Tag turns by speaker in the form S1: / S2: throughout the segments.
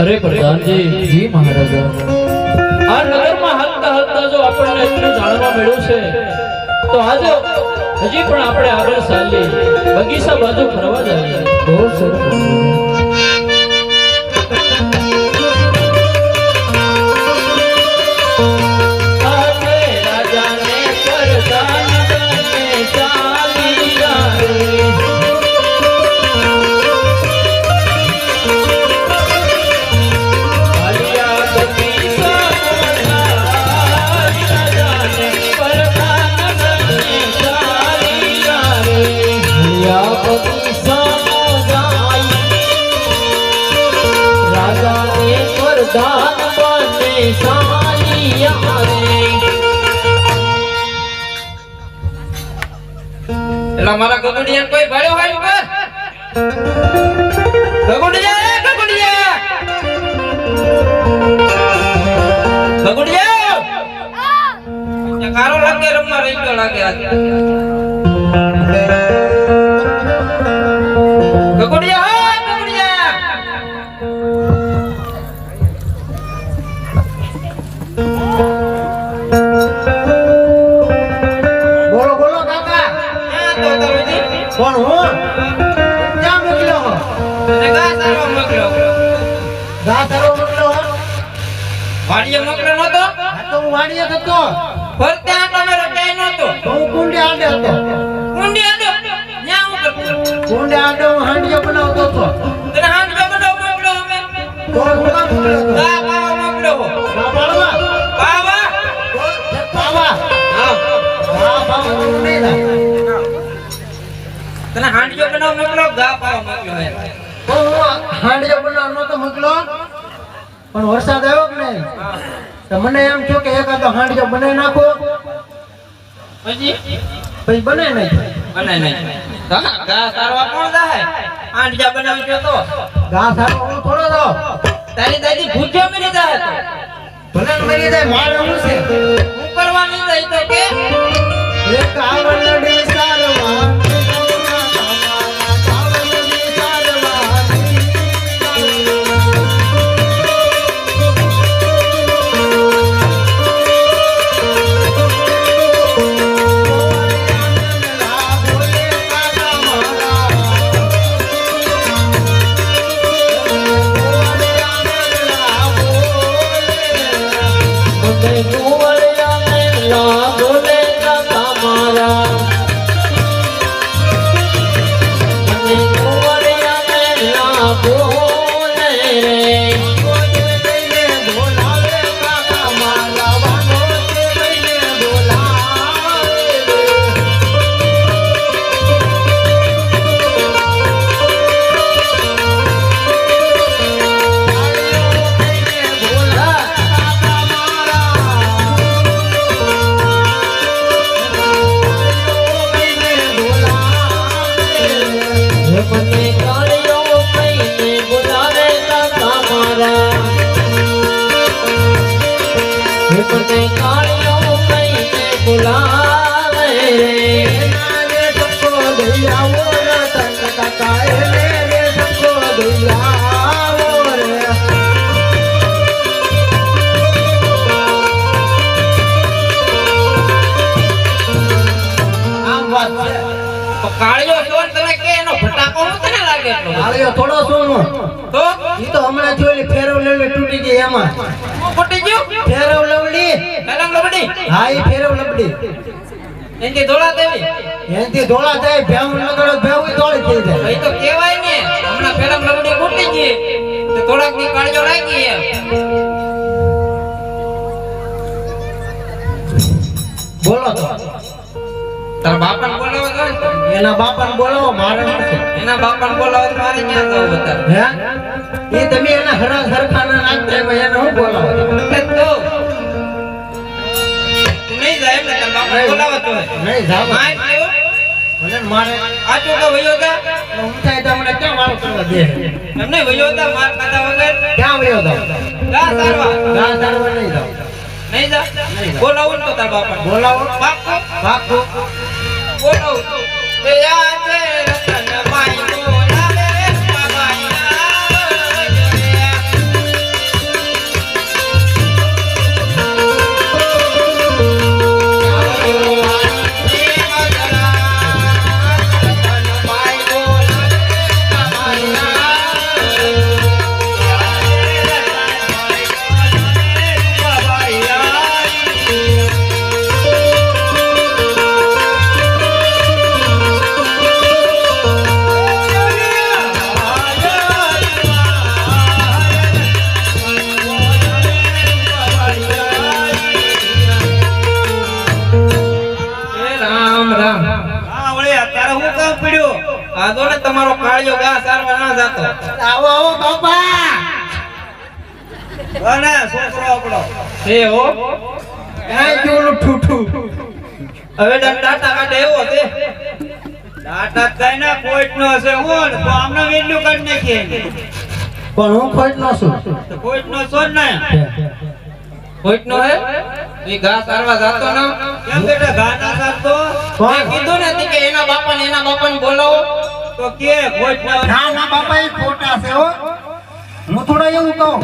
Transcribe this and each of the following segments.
S1: અરે પ્રધાનજી,
S2: જી મહારાજા.
S1: આ નગરમાં હાલતા હાલતા જો આપણને એટલું જાણવા મળ્યું છે, તો આજે હજી પણ આપણે આગળ ચાલીએ. બગીચા બાજુ ફરવા જઈએ.
S2: બહુ સરસ.
S1: પ્રધાન બને.
S3: એલા મારા ગગુડિયા કોઈ ભાડ્યો હોય ઉપર? ગગુડિયા ગગુડિયા! કારો લાગે રમવા રહી ગયો લાગે. આજ
S2: ગા તારો મોકલ્યો હો.
S3: વાડીએ મોકલ્યો નહોતો?
S2: આ તો હું વાડીએ હતો
S3: આંટો મારો ક્યાંય નહોતો.
S2: તો હું કુંડે આડે હતો.
S3: ઊંડી આડો? ન્યા હું કરતો?
S2: કુંડે આડે હાંડિયો બનાવતો હતો.
S3: તને હાંડીઓ બનાવ મોકલ્યો અમે.
S2: તો
S3: પાવા પાવા?
S2: પાવા?
S3: હા.
S2: પાવા
S3: તને હાંડિયો બનાવ મોકલો ગા પાવા હું
S2: હાંડિયો બનાવવાનો તો મોકલો. પણ વરસાદ આવ્યો કે નહીં? તો મને એમ થયું કે એકાદો હાંડિયો બનાવી નાખો.
S3: પછી?
S2: પછી બને નહીં.
S3: બને નહીં. ગા ગા સારવા કોણ જાય? હાંડિયા બનાવી ગયો તો.
S2: હું થોડો દો
S3: તારી દાદી ભૂખ્યો મરી જાય તો.
S2: ભલે મરી જાય મારે હું છે?
S3: હું કરવાની જાય તો કે.
S2: એક આવલડી
S1: કાળિયો
S3: ચોર તને કે એનો ફટાકો હું તને લાગે એટલો
S2: કાળિયો થોડો સોનો
S3: તો?
S2: ઈ તો હમણાં જોયેલી ફેરવ લેવડી તૂટી ગઈ એમાં.
S3: હું ફૂટી ગયો?
S2: ફેરવ લવડી?
S3: કલંગ લબડી?
S2: હા ઈ ફેરવ લવડી
S3: એનથી ધોળા દેવી?
S2: એનથી ધોળા થાય ભેવું લગડો ભેવું ધોળી થઈ જાય.
S3: ભાઈ તો કહેવાય ને હમણાં ફેરવ લબડી ફૂટી ગઈ. તો થોડાકની કાળિયો રાખી એમ.
S2: બોલો તો.
S3: તારા બાપાને બોલાવો તો
S2: એના બાપાને બોલાવો મારે
S3: એના બાપાને બોલાવો તો મારે ક્યાં જવું અત્યારે
S2: હે? એ તમે એના હરા સરખાના નાખતા એમાં એને હું બોલાવો?
S3: તો. નહીં જાય એમને તારા બાપાને બોલાવો તો
S2: નહીં. ભલે ને મારે
S3: આચું કે વયો હતા
S2: હું થાય તો મને ક્યાં વાળો કરવા દે?
S3: એમને વયો હતા માર ખાતા વગર.
S2: ક્યાં વયો હતા
S3: જા સારવા
S2: ગા સારવા નહીં જાવ
S3: નહીં જા. બોલાવો તો તાર બાપા
S2: બોલાવો.
S3: બાપુ.
S2: પાકું
S3: બોલાવું. એ હો.
S2: કાંઈ જોલું ઠૂઠું.
S3: હવે ટાટા કાઢે એવો તે
S4: ટાટા કઈ ના કોઈટ નો હશે. હું તો આમને વેલ્યુ કાઢી નાખીએ
S2: પણ હું ખોટ નો છું?
S4: કોઈટ નો છો ને
S3: હે? એ ઘાસ આરવા જાતો ન.
S4: કેમ બેટા
S2: કોણ?
S3: કીધું ને કે એના બાપા ને એના બાપાને બોલાવો.
S4: તો કે કોઈટ ના
S2: ના બાપા એ ખોટા છે હો. હું થોડા એવું કહું.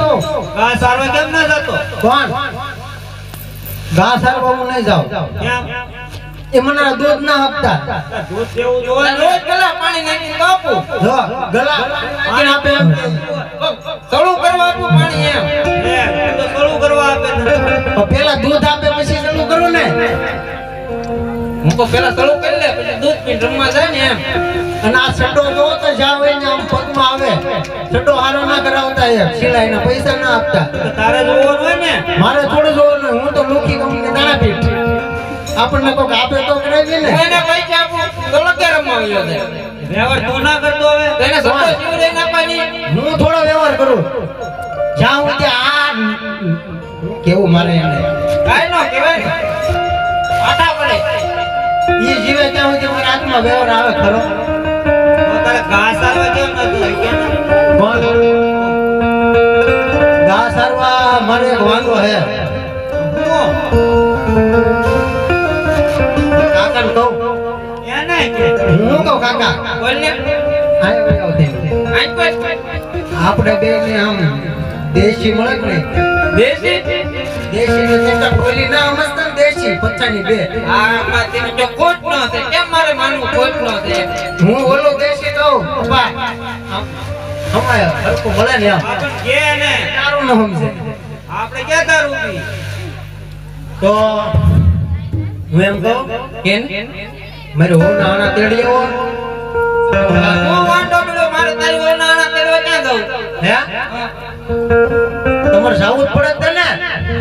S4: ગા સારવા કેમ ના જતો?
S2: કોણ? ગા સારવા હું નહીં જાઉં.
S4: કેમ
S2: એ મને દૂધ ના આપતા.
S4: દૂધ દેવું જોવે
S3: રોજ પેલા પાણી નાખીને કાપું
S2: જો ગલા આપે એમ.
S3: સળું કરવા આપું પાણી એમ.
S4: તો સળું કરવા આપે.
S2: પણ પેલા દૂધ આપે પછી ચાલુ કરું ને?
S3: તો પેલા સળું કરી લે પછી દૂધ પીને રમવા જાય ને એમ.
S2: અને આ છડો જો તો જાવ એને આમ પગમાં આવે. છડો હારો ના કરાવતા એ સિલાઈ ના પૈસા ના આપતા.
S4: તારે જોવાનું હોય ને?
S2: મારે થોડું જોવાનું હું તો લોખી કંપની દાણા પીઠ આપણને કોક આપે તો કરાવીએ ને
S3: એને પૈસા આપું તો લગે રમવા આવ્યો છે.
S4: વ્યવહાર તું ના કરતો હવે.
S3: તો એને સત્તો જીવ આપવાની.
S2: હું થોડો વ્યવહાર કરું. જ્યાં કે આ કેવું મારે એને?
S3: કાઈ નો કહેવાય.
S2: ઈ જીવે ત્યાં સુધી હાથમાં વ્યવહાર આવે ખરો?
S4: તારે ઘાસ સારવા કેમ નથી કે ને?
S2: કોણ ઘા સારવા મારે એક વાંધો હે? કાકાને કહું? હું કહું કાકા? આપણે બે ને આમ દેશી મળે કે
S3: દેશી?
S2: દેશી ને તેતા બોલી ના મસ્ત ને બે.
S3: માં તેની જો ખોટ ન છે કેમ મારે માનવું ખોટ ન છે
S2: હું ઓલો દેશી કહું પપ્પા હમાય હરકો મળે ને આમ
S4: કે ને.
S2: તારું ન સમજે.
S4: આપણે કે તારું?
S2: તો હું એમ કહું
S3: કે
S2: મારે હું નાના તેડી આવો?
S3: હું વાંઢો પડ્યો. મારે તારી નાના તેડવા ક્યાં જાઉં?
S2: હે. તમારે જાવું જ પડે તને.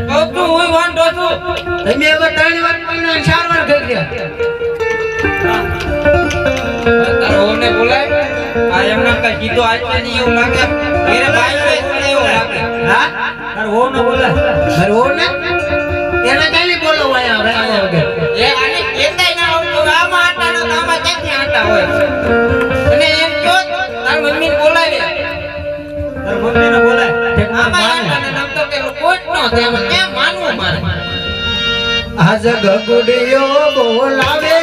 S3: કહું છું હું વાંધો છું
S2: તમે હવે ત્રણ વાર પીને ચાર વાર કહી ગયા.
S3: તારો વહુને બોલાય. આ એમના કઈ કીધું આજે નહીં એવું લાગે? મેરે ભાઈ હોય એવું લાગે.
S2: હા?
S4: તાર ઓને બોલાય.
S2: મારે ઓને એને કઈ બોલો અહીંયા હવે? અહીંયા વગર
S3: એમાં કેમ માનવું મારે?
S2: આજ ગગુડિયો બોલાવે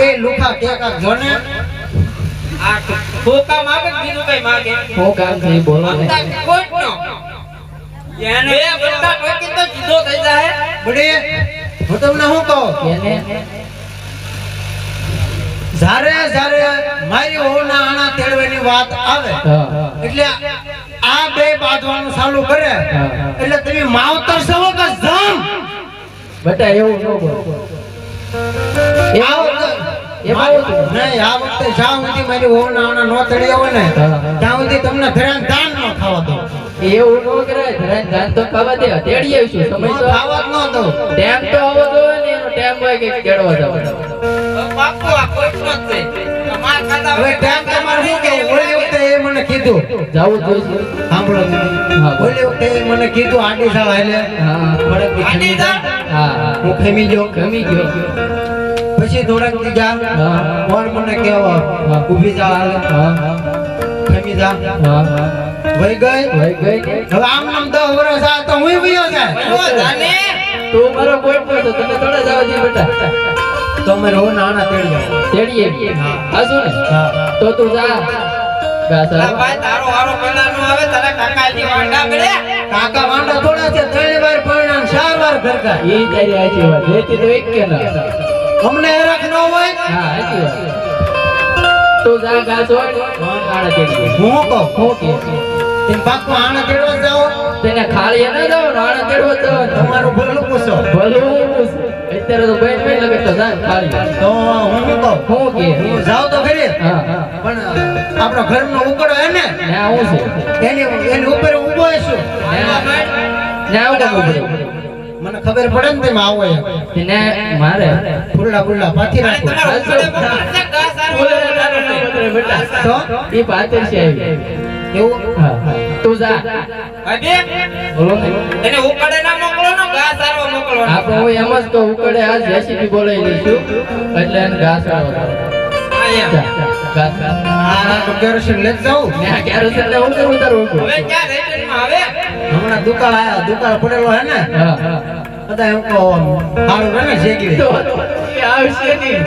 S2: બે લુખા કે કાક જોને
S3: આ ફોકા માગે કે બીજું કઈ માગે?
S5: ફોકા છે બોલો ને.
S3: કોઈ નો
S4: એને
S3: બે બધા ટોકી તો જીધો થઈ જાય.
S2: બડે હું તમને શું કહું?
S5: એને?
S2: જારે જારે મારી ઓના આણા તેડવાની વાત આવે એટલે આ બે બાંધવાનું ચાલુ કરે. એટલે તમે માવતર છો કે જમ?
S5: બેટા એવું ન બોલ.
S2: આ વખતે
S5: એમાં એવું હતું.
S2: નહીં આ વખતે જ્યાં સુધી મારી વહુના નો તેડી આવે ને
S5: હા, હા.
S2: ત્યાં સુધી તમને ધરાન દાન ન ખાવા દો
S5: એવું ન કરાય ધરાઈને ધાન તો ખાવા દે તેડી આવીશું સમય તો
S2: ખાવા જ ન દો
S5: ટેમ તો આવો તો ને એનો ટેમ હોય કે તેડવા જવાનો
S3: બાપુ આ કોઈ જ છે માર ખાતા
S2: હવે ટાઈમ તમારે શું કેવું ઓલી વખતે એ મને કીધું.
S5: જાવું
S2: સાંભળો.
S5: હા,
S2: ઓલી વખતે એ મને કીધું આડી શાળા એટલે
S3: આડી
S5: હા. હું
S2: ખમી ગયો.
S5: ખમી ગયો.
S2: પછી થોડાક જા. કોણ મને કેવો. ઊભી જા હાલે. થમી જા. વઈ ગઈ
S5: વહી ગઈ?
S2: હવે આમ નામ તો વર્ષ આ તો હું ભયો જાય
S3: ઓ જાને
S5: તો મારો કોઈ પણ તો તને થોડા જવા દે બેટા.
S2: તો મે રો નાના તેડી
S5: તેડીએ? ને?
S2: હા.
S5: તો તું જા. ઘાસ
S3: ભાઈ તારો વારો પેલા નો આવે તારા કાકાજી વાંડા પડે.
S2: કાકા વાંડા થોડા છે ત્રણ વાર પરિણામ ચાર વાર ઘરકા
S5: એ તારી સાચી વાત. લેતી તો એક કે ના.
S2: અમને હેરાક ન હોય.
S5: હા સાચી વાત. તું જા ઘાસ કોણ આણે તેડીએ
S2: હું કો
S5: હું કે
S2: તેમ પાકું આણા તેડવા જાવ
S5: તેને ખાલી ન જાવ આણા તેડવો
S2: તમારું ભલું પૂછો.
S5: ભલું અત્યારે તો બેન બેન લગે તો જા ખાલી.
S2: તો હું કો કહું
S5: હું કે
S2: હું જાવ તો ખરી
S5: હા
S2: પણ આપણો ઘરનો ઉકડો હે ને?
S5: હા હું છે?
S2: એની એની ઉપર ઊભો છું
S5: ના ઊભો
S2: મને ખબર પડે ને તેમાં આવો
S5: એને મારે.
S2: ફૂલડા ફૂલડા પાથી રાખો. તો?
S5: એ પાતળ છે
S2: એવું?
S5: હા તું જા.
S3: ભાભી
S5: બોલો
S3: એને ઉપાડે ના મોકલો ને ઘાસ આરવા મોકલો
S5: આપણે હું એમ જ તો ઉકળે આ જેસીબી બોલાવી લઈશું. એટલે એને
S3: અહીંયા
S5: જા, ઘાસ ઘાસ
S2: આ તો કેરોસીન લેત જાઉં.
S5: ને કેરોસીન ને હું કરું તારું ઉકળું?
S3: હવે ક્યાં રેસ્ટોરન્ટમાં આવે?
S2: હમણાં દુકાળ આયા દુકાળ પડેલો હે ને? બધા એમ કહો સારું ને શેકી
S5: તો એ આવશે નહીં.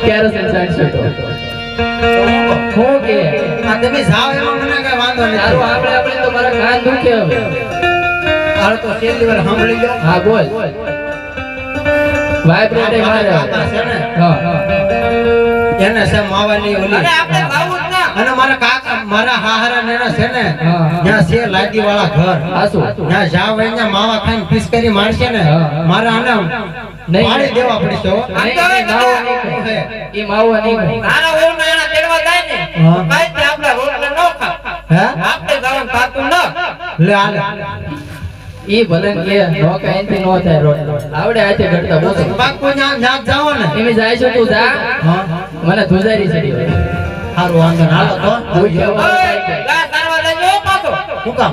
S5: કેરોસીન સાંજશે તો હું કે
S2: આ તમે જાવ એમાં મને કઈ વાંધો
S5: નહીં
S2: નથી
S5: આપણે આપણે તો મારા કાન દુખે હવે.
S2: હાલ તો છેલ્લી વાર સાંભળી લો.
S5: હા બોલ. વાઇબ્રેટ એ મારે
S2: છે ને?
S5: હા.
S2: એને છે માવાની ઓલી
S3: અરે આપણે ના
S2: અને મારા કાકા મારા હાહરા નેના છે ને. ત્યાં છે લાદી વાળા ઘર.
S5: આસુ
S2: ત્યાં જાવ અહીંયા માવા ખાઈને પીસ કરી મારશે ને. મારા આને
S5: નહીં.
S2: પાડી દેવા પડશે
S5: નહીં, માવો નહીં.
S3: નાના ઓર નાના તેડવા જાય ને કાઈ તે આપણા રોટલા ન ખા.
S2: હે?
S3: આપણે જવાનું થાતું ન
S2: લે આલે
S5: ઈ ભલે કે નો કાંઈ નો થાય રોટલો. આવડે આ ઘડતા બોલો.
S2: પાકું ના જ જાઓ ને.
S5: એમે જાય છે તું જા.
S2: હા.
S5: મને ધુજારી ચડી હોય.
S2: સારું વાંધો હાલો તો
S3: ઘાસ આરવા જજો પાછો.
S2: શું કામ?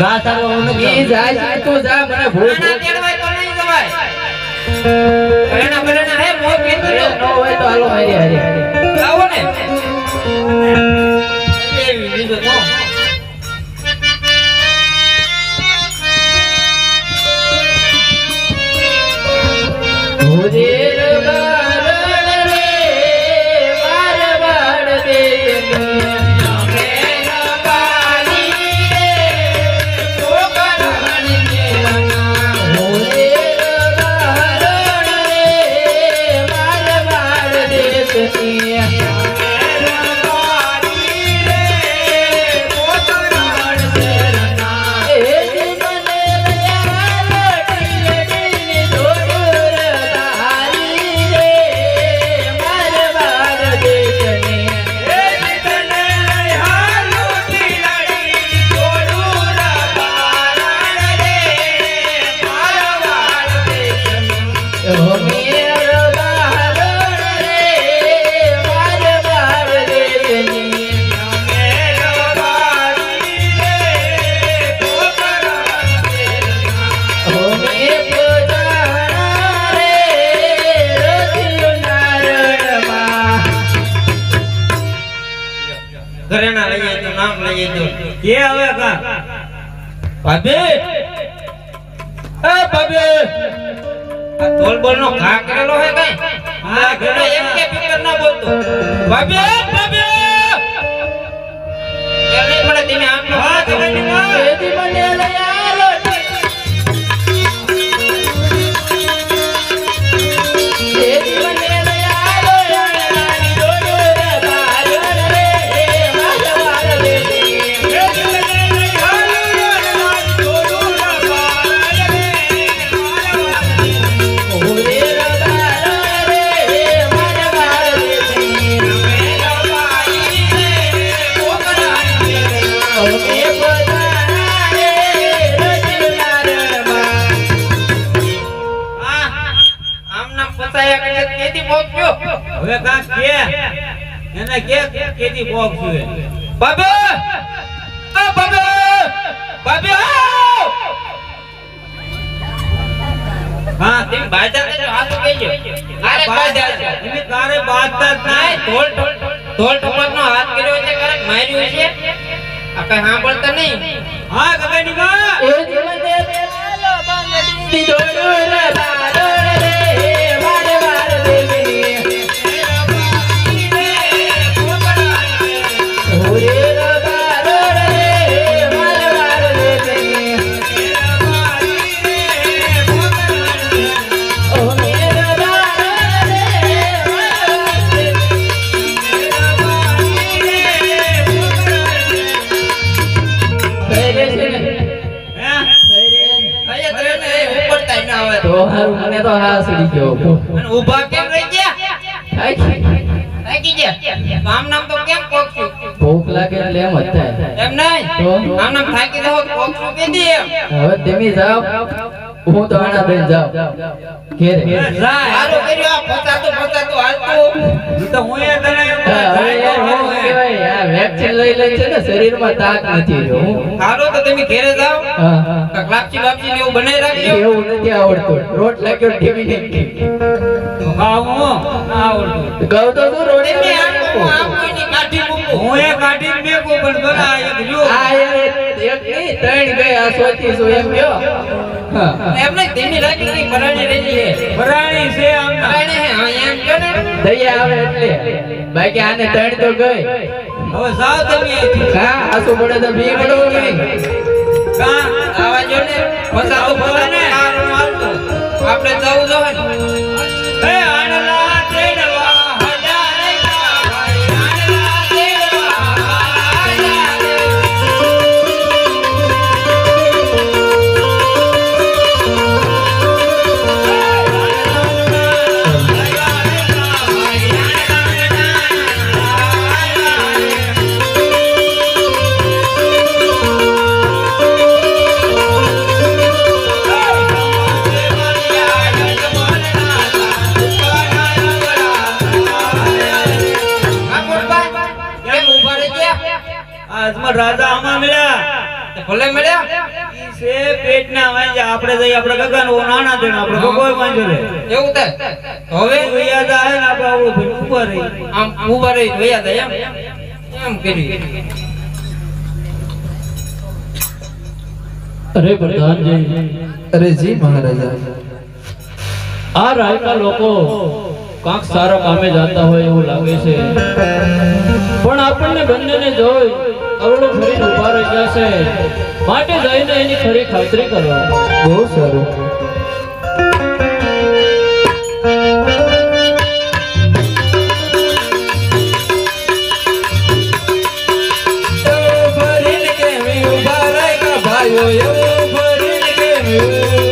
S2: ગા તારો હું
S5: ઈ જાય છે તું જા મને ભૂખ
S3: ના તેડવાય તો નહીં જવાય. ઘરેણા ઘરેણા હે મોય પીતું
S5: નો હોય તો હાલો મારી હારી.
S3: આવો ને. એવી બીજું તો. નામ લઈ આવજો
S4: કે હવે કા
S3: ભાભી! એ ભાભી! આ તોલ બોલ નો ઘા કરેલો હે કઈ? આ ઘરે એમ કે ફિકર ના બોલતો. ભાભી ભાભી! એને મને તમે આમ નો
S4: હા,
S3: બોલતો.
S4: તમે નહીં
S5: મને લઈ
S3: કેદી
S4: પોક છુએ
S3: ભાભી આ ભાભી ભાભી આવ! હા તેમ બાજા કરજો આ તો કહેજો
S5: અરે બાજા છે.
S4: એની તારે બાજતા જ
S3: નહીં,
S4: નહીં
S3: ઢોલ ઢોલ ટપાકનો હાથ કર્યો છે ક્યારેક માર્યું છે આ કઈ સાંભળતા નહીં
S4: હા ગગનની માં
S3: ઊભા કેમ રહી ગયા? થાકી ગયા. તો નામ તો કેમ કોકશું
S5: ભૂખ લાગે એટલે એમ
S3: નહીં? નામ થાકી જાવ એમ?
S5: હવે તમે જાઓ હું તો આના બેન જાઉં. ઘેરે.
S3: હાલો કર્યો આ પોતાતો પોતાતો હાલતું.
S4: હું તો હું એ તને
S5: હવે યાર હું કહેવાય આ વેક્સિન લઈ લે છે ને શરીરમાં તાક નથી રહ્યો હું.
S3: હાલો તો તમે ઘેરે જાઓ. લાપસી બાપસી ને એવું બનાવી રાખજો.
S5: એવું નથી આવડતું. રોટ લાગ્યો ટીવી ને
S4: હા હું આવડતું.
S5: કહું તો તું રોડે
S3: મે આમ હું આમ કોઈની કાઢી મૂકું.
S4: હું એ કાઢી મેકું પણ બના એક જો.
S5: આ નહીં ત્રણ ગયા સોથી સો એમ ગયો હા.
S3: એમને તેની રાખી નહીં પરાણી રહેલી છે.
S4: ભરાણી છે આમના
S3: પરાણી હે હા એમ કહો ને?
S5: દયા આવે એટલે. બાકી આને ત્રણ તો ગઈ.
S4: હવે જાઓ તમે
S5: હા આસુ પડે તો બી પડો નહીં.
S4: કાં?
S3: આવા જો
S4: છે પેટના વાંજા આપણે જઈ આપણે ગગન ઓ નાના દેણ આપણે ભગવાન માંજો રે.
S3: એવું થાય? હવે?
S4: હવે યાદ ને આપણે આવડું ભાઈ રહી.
S3: આમ ઊભા રહી જોયા હતા એમ? એમ કર્યું.
S1: અરે પ્રધાનજી
S2: અરે જી મહારાજા.
S1: આ રાયકા લોકો કાંક સારા કામે જતા હોય એવું લાગે છે. પણ આપણને બંનેને જોઈ અવળું ફરી ઊભા રહી જશે માટે જઈને એની ખરી ખાતરી કરો.
S2: બહુ સારું.
S6: અરે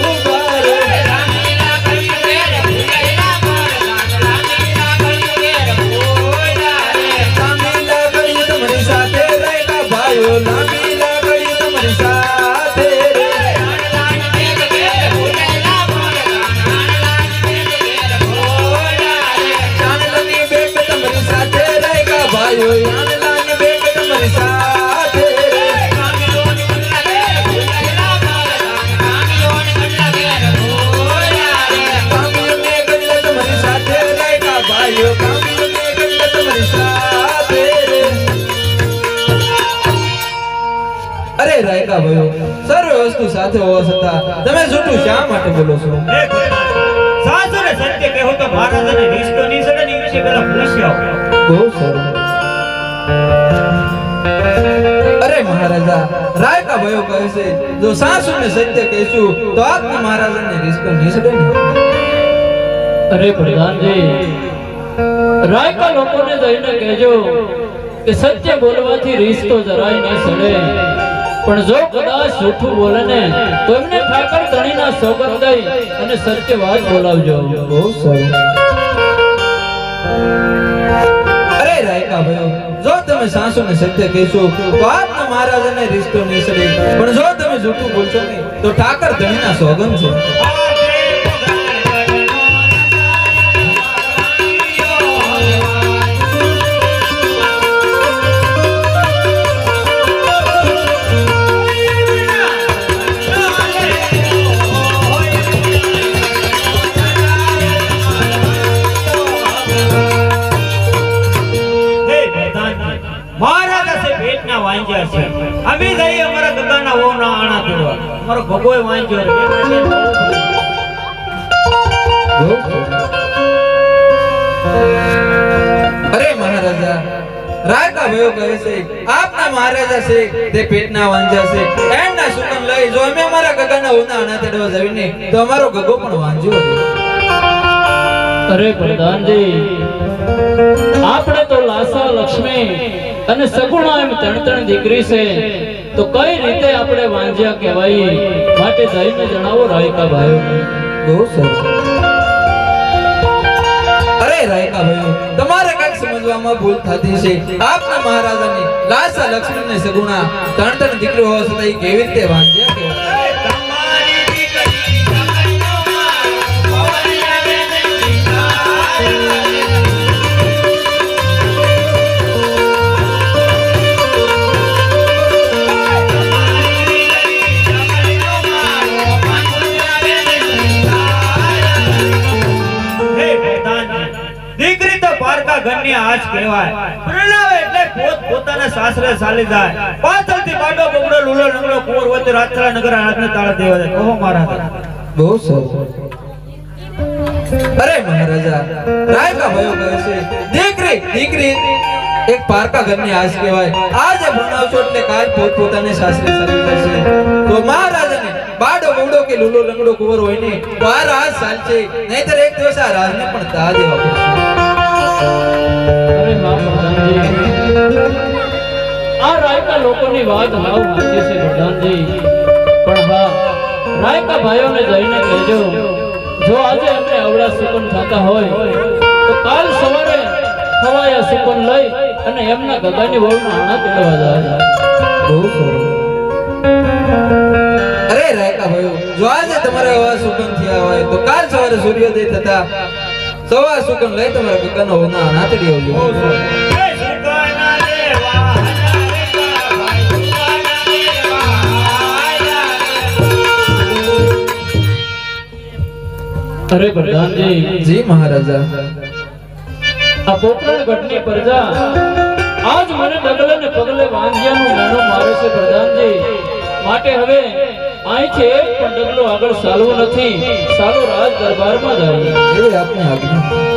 S6: તમે જૂઠું શા માટે બોલો છો?
S4: સાચું ને સત્ય કહો તો મહારાજાને અને વિશ્વ નહીં સડે ની વિશે પેલા પૂછી
S6: બહુ સારું અરે મહારાજા રાયકા ભયો કહે છે જો સાસુને સત્ય કહેશું તો આપને મહારાજાને રિસ્ક નહીં સડે ને
S1: અરે પ્રધાનજી રાયકા લોકોને જઈને કહેજો કે સત્ય બોલવાથી રિસ્તો જરાય ન સડે. પણ જો કદાચ જૂઠું બોલે ને, તો એમને ઠાકર ધણીના સોગંદ દઈ અને સત્ય વાત બોલાવજો.
S6: બહુ સારું અરે રાયકા ભાઈઓ, જો તમે સાસુ ને સત્ય કહેશો તો આપને મહારાજાને રિસ્ક નહીં સડે પણ જો તમે જૂઠું બોલશો ને તો ઠાકર ધણીના સોગંદ છે.
S4: અમારો ભગોય વાંચ્યો
S6: અરે મહારાજા રાજા ભયો કહે છે, આપના મહારાજા છે, તે પેટના વાંજા છે. એમના સુકન લઈ જો, અમે અમારા ગગાના ઉના આના તેડવા જવીને તો અમારો ગગો પણ વાંજ્યો
S1: અરે પ્રધાનજી, આપણે તો લાસા લક્ષ્મી અને સગુણો એમ ત્રણ ત્રણ દીકરી છે, તો કઈ રીતે આપણે વાંજ્યા કહેવાય? માટે જઈને જણાવો, રાયકા ભાઈઓ.
S6: બહુ સરસ. અરે રાયકા ભાઈઓ, તમારે કંઈક સમજવામાં ભૂલ થતી છે. આપના મહારાજાની લાસા લક્ષ્મણ ને સગુણા ત્રણ ત્રણ દીકરી હોવા છતાં કેવી રીતે વાંજ્યા?
S4: ઘરની આજ કહેવાય. પ્રણાવે એટલે પોત પોતાના સાસરે ચાલી જાય. પાછળથી બાડો બગડો, લુલો લંગડો કુંવર વચ્ચે રાત્રા નગર હાથને તાળા દેવા જાય. કહો મારા
S6: બહુ સરસ. અરે મહારાજા, રાયકા ભયો કહે છે. દીકરી દીકરી, એક પારકા ઘરની આશ કહેવાય. આજે ભણાવશો એટલે કાલ પોત પોતાને સાસરે ચાલી જશે તો મહારાજાને બાડો બુડો કે લૂલો, લંગડો, કુંવર હોય ને તો આ રાજ ચાલશે નહીતર એક દિવસ આ રાજને પણ તા દેવા પડશે.
S1: અવળા સુકન કાલ સવારે ખવાયા સુકન લઈ અને એમના
S6: અરે રાયકા ભાઈઓ, જો આજે તમારે આવા સુગન થયા હોય, તો કાલ સવારે સૂર્યોદય થતા સવા સુકન લઈ તમારા ગગન હોના નાતડી આવજો
S1: અરે પ્રધાનજી.
S6: જી મહારાજા.
S1: આ પોકરણ ગઢની પ્રજા આજ મને ડગલે ને પગલે વાંજિયાનું નાનો મારે છે પ્રધાનજી. માટે હવે અહીંથી છે પણ આગળ ચાલવું નથી. સાલો રાજ દરબારમાં જાય
S6: એવી આપને આજ્ઞા?